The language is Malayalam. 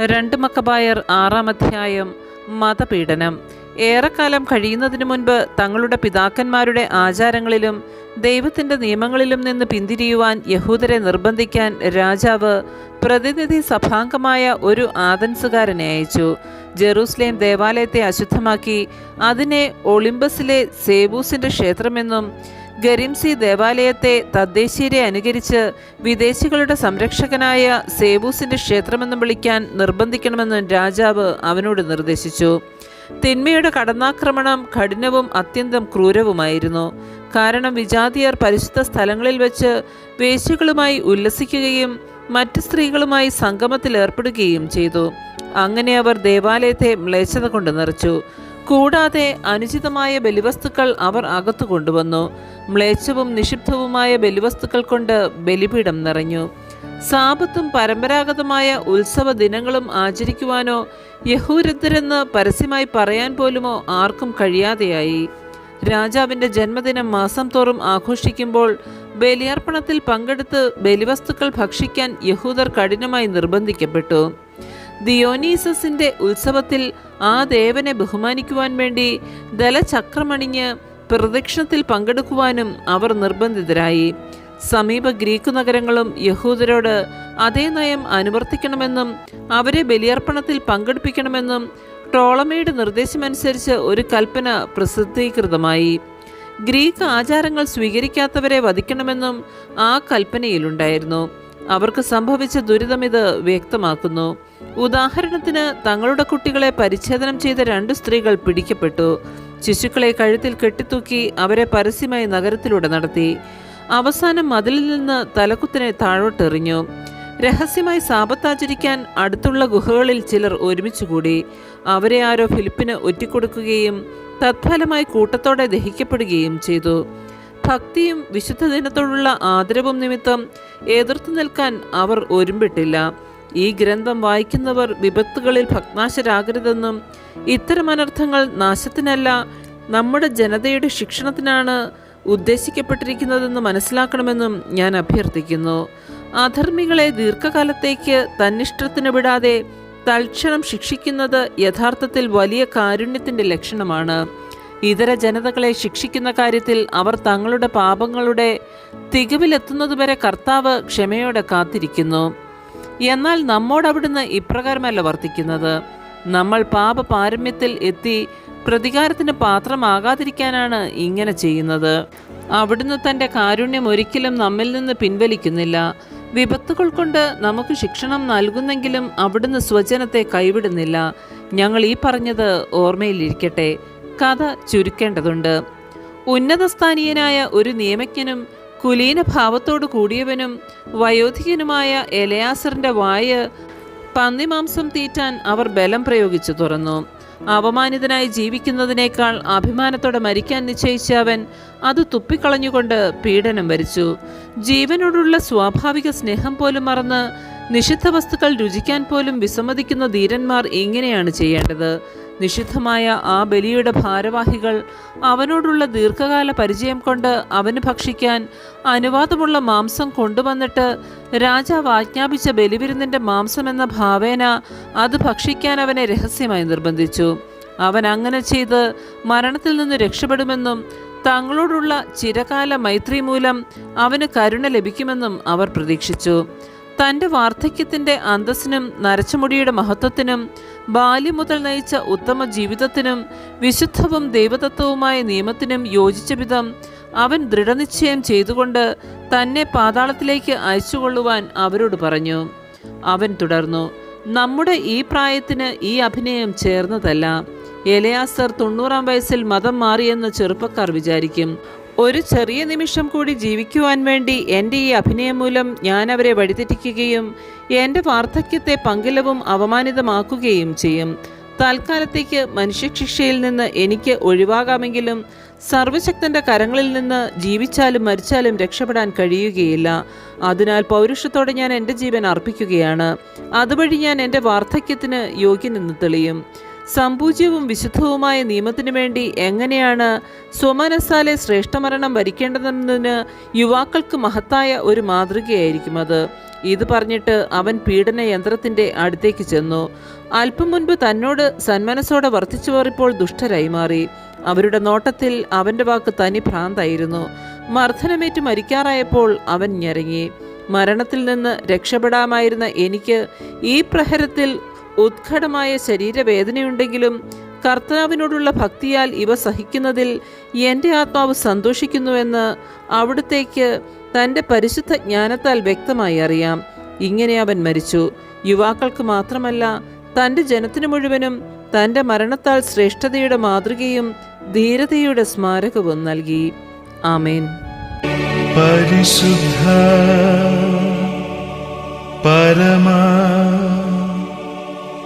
രണ്ട് മക്കബായർ ആറാം അധ്യായം മതപീഡനം. ഏറെക്കാലം കഴിയുന്നതിനു മുൻപ് തങ്ങളുടെ പിതാക്കന്മാരുടെ ആചാരങ്ങളിലും ദൈവത്തിന്റെ നിയമങ്ങളിലും നിന്ന് പിന്തിരിയുവാൻ യഹൂദരെ നിർബന്ധിക്കാൻ രാജാവ് പ്രതിനിധി സഭാംഗമായ ഒരു ആദൻസുകാരനെ അയച്ചു. ജെറൂസലേം ദേവാലയത്തെ അശുദ്ധമാക്കി അതിനെ ഒളിമ്പസിലെ സേബൂസിന്റെ ക്ഷേത്രമെന്നും ഗരിംസി ദേവാലയത്തെ തദ്ദേശീയരെ അനുകരിച്ച് വിദേശികളുടെ സംരക്ഷകനായ സേബൂസിന്റെ ക്ഷേത്രമെന്ന് വിളിക്കാൻ നിർബന്ധിക്കണമെന്ന് രാജാവ് അവനോട് നിർദ്ദേശിച്ചു. തിന്മയുടെ കടന്നാക്രമണം കഠിനവും അത്യന്തം ക്രൂരവുമായിരുന്നു. കാരണം വിജാതിയർ പരിശുദ്ധ സ്ഥലങ്ങളിൽ വെച്ച് വേശ്യകളുമായി ഉല്ലസിക്കുകയും മറ്റ് സ്ത്രീകളുമായി സംഗമത്തിൽ ഏർപ്പെടുകയും ചെയ്തു. അങ്ങനെ അവർ ദേവാലയത്തെ മ്ലേച്ഛത കൊണ്ട് നിറച്ചു. കൂടാതെ അനുചിതമായ ബലിവസ്തുക്കൾ അവർ അകത്തു കൊണ്ടുവന്നു. മ്ലേച്ഛവും നിഷിബ്ധവുമായ ബലിവസ്തുക്കൾ കൊണ്ട് ബലിപീഠം നിറഞ്ഞു. സാപത്തും പരമ്പരാഗതമായ ഉത്സവ ദിനങ്ങളും ആചരിക്കുവാനോ യഹൂരുദ്ധരെന്ന് പരസ്യമായി പറയാൻ പോലുമോ ആർക്കും കഴിയാതെയായി. രാജാവിന്റെ ജന്മദിനം മാസം തോറും ആഘോഷിക്കുമ്പോൾ ബലിയർപ്പണത്തിൽ പങ്കെടുത്ത് ബലിവസ്തുക്കൾ ഭക്ഷിക്കാൻ യഹൂദർ കഠിനമായി നിർബന്ധിക്കപ്പെട്ടു. ദിയോനീസസിന്റെ ഉത്സവത്തിൽ ആ ദേവനെ ബഹുമാനിക്കുവാൻ വേണ്ടി ദലചക്രമണിഞ്ഞ് പ്രദക്ഷിണത്തിൽ പങ്കെടുക്കുവാനും അവർ നിർബന്ധിതരായി. സമീപ ഗ്രീക്ക് നഗരങ്ങളും യഹൂദരോട് അതേ നയം അനുവർത്തിക്കണമെന്നും അവരെ ബലിയർപ്പണത്തിൽ പങ്കെടുപ്പിക്കണമെന്നും ടോളമയുടെ നിർദ്ദേശമനുസരിച്ച് ഒരു കൽപ്പന പ്രസിദ്ധീകൃതമായി. ഗ്രീക്ക് ആചാരങ്ങൾ സ്വീകരിക്കാത്തവരെ വധിക്കണമെന്നും ആ കൽപ്പനയിലുണ്ടായിരുന്നു. അവർക്ക് സംഭവിച്ച ദുരിതം ഇത് വ്യക്തമാക്കുന്നു. ഉദാഹരണത്തിന് തങ്ങളുടെ കുട്ടികളെ പരിച്ഛേദനം ചെയ്ത രണ്ട് സ്ത്രീകൾ പിടിക്കപ്പെട്ടു. ശിശുക്കളെ കഴുത്തിൽ കെട്ടിത്തൂക്കി അവരെ പരസ്യമായി നഗരത്തിലൂടെ നടത്തി. അവസാനം മതിലിൽ നിന്ന് തലക്കുത്തിനെ താഴോട്ടെറിഞ്ഞു. രഹസ്യമായി സാപത്താചരിക്കാൻ അടുത്തുള്ള ഗുഹകളിൽ ചിലർ ഒരുമിച്ചുകൂടി. അവരെ ആരോ ഫിലിപ്പിന് ഒറ്റിക്കൊടുക്കുകയും തത്ഫലമായി കൂട്ടത്തോടെ ദഹിക്കപ്പെടുകയും ചെയ്തു. ഭക്തിയും വിശുദ്ധ ദിനത്തോടുള്ള ആദരവും നിമിത്തം എതിർത്തു നിൽക്കാൻ അവർ ഒരുമ്പിട്ടില്ല. ഈ ഗ്രന്ഥം വായിക്കുന്നവർ വിപത്തുകളിൽ ഭഗ്നാശരാകരുതെന്നും ഇത്തരം അനർത്ഥങ്ങൾ നാശത്തിനല്ല നമ്മുടെ ജനതയുടെ ശിക്ഷണത്തിനാണ് ഉദ്ദേശിക്കപ്പെട്ടിരിക്കുന്നതെന്ന് മനസ്സിലാക്കണമെന്നും ഞാൻ അഭ്യർത്ഥിക്കുന്നു. അധർമ്മികളെ ദീർഘകാലത്തേക്ക് തന്നിഷ്ടത്തിന് വിടാതെ തൽക്ഷണം ശിക്ഷിക്കുന്നത് യഥാർത്ഥത്തിൽ വലിയ കാരുണ്യത്തിന്റെ ലക്ഷണമാണ്. ഇതര ജനതകളെ ശിക്ഷിക്കുന്ന കാര്യത്തിൽ അവർ തങ്ങളുടെ പാപങ്ങളുടെ തികവിലെത്തുന്നതുവരെ കർത്താവ് ക്ഷമയോടെ കാത്തിരിക്കുന്നു. എന്നാൽ നമ്മോട് അവിടുന്ന് ഇപ്രകാരമല്ല വർത്തിക്കുന്നത്. നമ്മൾ പാപ പാരമ്യത്തിൽ എത്തി പ്രതികാരത്തിന് പാത്രമാകാതിരിക്കാനാണ് ഇങ്ങനെ ചെയ്യുന്നത്. അവിടുന്ന് തന്റെ കാരുണ്യം ഒരിക്കലും നമ്മിൽ നിന്ന് പിൻവലിക്കുന്നില്ല. വിപത്തുകൾ കൊണ്ട് നമുക്ക് ശിക്ഷണം നൽകുന്നെങ്കിലും അവിടുന്ന് സ്വജനത്തെ കൈവിടുന്നില്ല. ഞങ്ങൾ ഈ പറഞ്ഞത് ഓർമ്മയിലിരിക്കട്ടെ. കഥ ചുരുക്കേണ്ടതുണ്ട്. ഉന്നതസ്ഥാനീയനായ ഒരു നിയമജ്ഞനും കുലീന ഭാവത്തോടു കൂടിയവനും വയോധികനുമായ എലയാസറിന്റെ വായ പന്നിമാംസം തീറ്റാൻ അവർ ബലം പ്രയോഗിച്ചു തുറന്നു. അവമാനിതനായി ജീവിക്കുന്നതിനേക്കാൾ അഭിമാനത്തോടെ മരിക്കാൻ നിശ്ചയിച്ച അവൻ അത് തുപ്പിക്കളഞ്ഞുകൊണ്ട് പീഡനം വരിച്ചു. ജീവനോടുള്ള സ്വാഭാവിക സ്നേഹം പോലും മറന്ന് നിഷിദ്ധ വസ്തുക്കൾ രുചിക്കാൻ പോലും വിസമ്മതിക്കുന്ന ധീരന്മാർ ഇങ്ങനെയാണ് ചെയ്യേണ്ടത്. നിഷിദ്ധമായ ആ ബലിയുടെ ഭാരവാഹികൾ അവനോടുള്ള ദീർഘകാല പരിചയം കൊണ്ട് അവന് ഭക്ഷിക്കാൻ അനുവാദമുള്ള മാംസം കൊണ്ടുവന്നിട്ട് രാജാവ് ആജ്ഞാപിച്ച ബലിവിരുന്നിന്റെ എന്ന ഭാവേന അത് ഭക്ഷിക്കാൻ അവനെ രഹസ്യമായി നിർബന്ധിച്ചു. അവൻ അങ്ങനെ ചെയ്ത് മരണത്തിൽ നിന്ന് രക്ഷപ്പെടുമെന്നും തങ്ങളോടുള്ള ചിരകാല മൈത്രി മൂലം അവന് കരുണ ലഭിക്കുമെന്നും അവർ പ്രതീക്ഷിച്ചു. തന്റെ വാർദ്ധക്യത്തിന്റെ അന്തസ്സിനും നരച്ചമുടിയുടെ മഹത്വത്തിനും ബാല്യം മുതൽ നയിച്ച ഉത്തമ ജീവിതത്തിനും വിശുദ്ധവും ദൈവതത്വവുമായ നിയമത്തിനും യോജിച്ച വിധം അവൻ ദൃഢനിശ്ചയം ചെയ്തുകൊണ്ട് തന്നെ പാതാളത്തിലേക്ക് അയച്ചുകൊള്ളുവാൻ അവരോട് പറഞ്ഞു. അവൻ തുടർന്നു നമ്മുടെ ഈ പ്രായത്തിന് ഈ അഭിനയം ചേർന്നതല്ല. എലയാസർ തൊണ്ണൂറാം വയസ്സിൽ മതം മാറിയെന്ന് ചെറുപ്പക്കാർ വിചാരിക്കും. ഒരു ചെറിയ നിമിഷം കൂടി ജീവിക്കുവാൻ വേണ്ടി എന്റെ ഈ അഭിനയം മൂലം ഞാൻ അവരെ വഴിതെറ്റിക്കുകയും എന്റെ വാർദ്ധക്യത്തെ പങ്കിലവും അവമാനിതമാക്കുകയും ചെയ്യും. തൽക്കാലത്തേക്ക് മനുഷ്യശിക്ഷയിൽ നിന്ന് എനിക്ക് ഒഴിവാകാമെങ്കിലും സർവശക്തന്റെ കരങ്ങളിൽ നിന്ന് ജീവിച്ചാലും മരിച്ചാലും രക്ഷപ്പെടാൻ കഴിയുകയില്ല. അതിനാൽ പൗരുഷത്തോടെ ഞാൻ എന്റെ ജീവൻ അർപ്പിക്കുകയാണ്. അതുവഴി ഞാൻ എന്റെ വാർദ്ധക്യത്തിന് യോഗ്യനെന്ന് തെളിയും. സമ്പൂജ്യവും വിശുദ്ധവുമായ നിയമത്തിനു വേണ്ടി എങ്ങനെയാണ് സ്വമനസാലെ ശ്രേഷ്ഠമരണം വരിക്കേണ്ടതെന്നതിന് യുവാക്കൾക്ക് മഹത്തായ ഒരു മാതൃകയായിരിക്കും അത്. ഇത് പറഞ്ഞിട്ട് അവൻ പീഡന യന്ത്രത്തിന്റെ അടുത്തേക്ക് ചെന്നു. അല്പം മുൻപ് തന്നോട് സന്മനസ്സോടെ വർത്തിച്ചു പോറിപ്പോൾ ദുഷ്ടരായി മാറി. അവരുടെ നോട്ടത്തിൽ അവന്റെ വാക്ക് തനി ഭ്രാന്തായിരുന്നു. മർദ്ദനമേറ്റ് മരിക്കാറായപ്പോൾ അവൻ ഞെരങ്ങി. മരണത്തിൽ നിന്ന് രക്ഷപ്പെടാമായിരുന്ന എനിക്ക് ഈ പ്രഹരത്തിൽ ഉത്കടമായ ശരീരവേദനയുണ്ടെങ്കിലും കർത്താവിനോടുള്ള ഭക്തിയാൽ ഇവ സഹിക്കുന്നതിൽ എന്റെ ആത്മാവ് സന്തോഷിക്കുന്നുവെന്ന് അവിടത്തേക്ക് തന്റെ പരിശുദ്ധ ജ്ഞാനത്താൽ വ്യക്തമായി അറിയാം. ഇങ്ങനെ അവൻ മരിച്ചു. യുവാക്കൾക്ക് മാത്രമല്ല തന്റെ ജനത്തിനു മുഴുവനും തന്റെ മരണത്താൽ ശ്രേഷ്ഠതയുടെ മാതൃകയും ധീരതയുടെ സ്മാരകവും നൽകി. ആമേൻ. പരിശുദ്ധ പരമ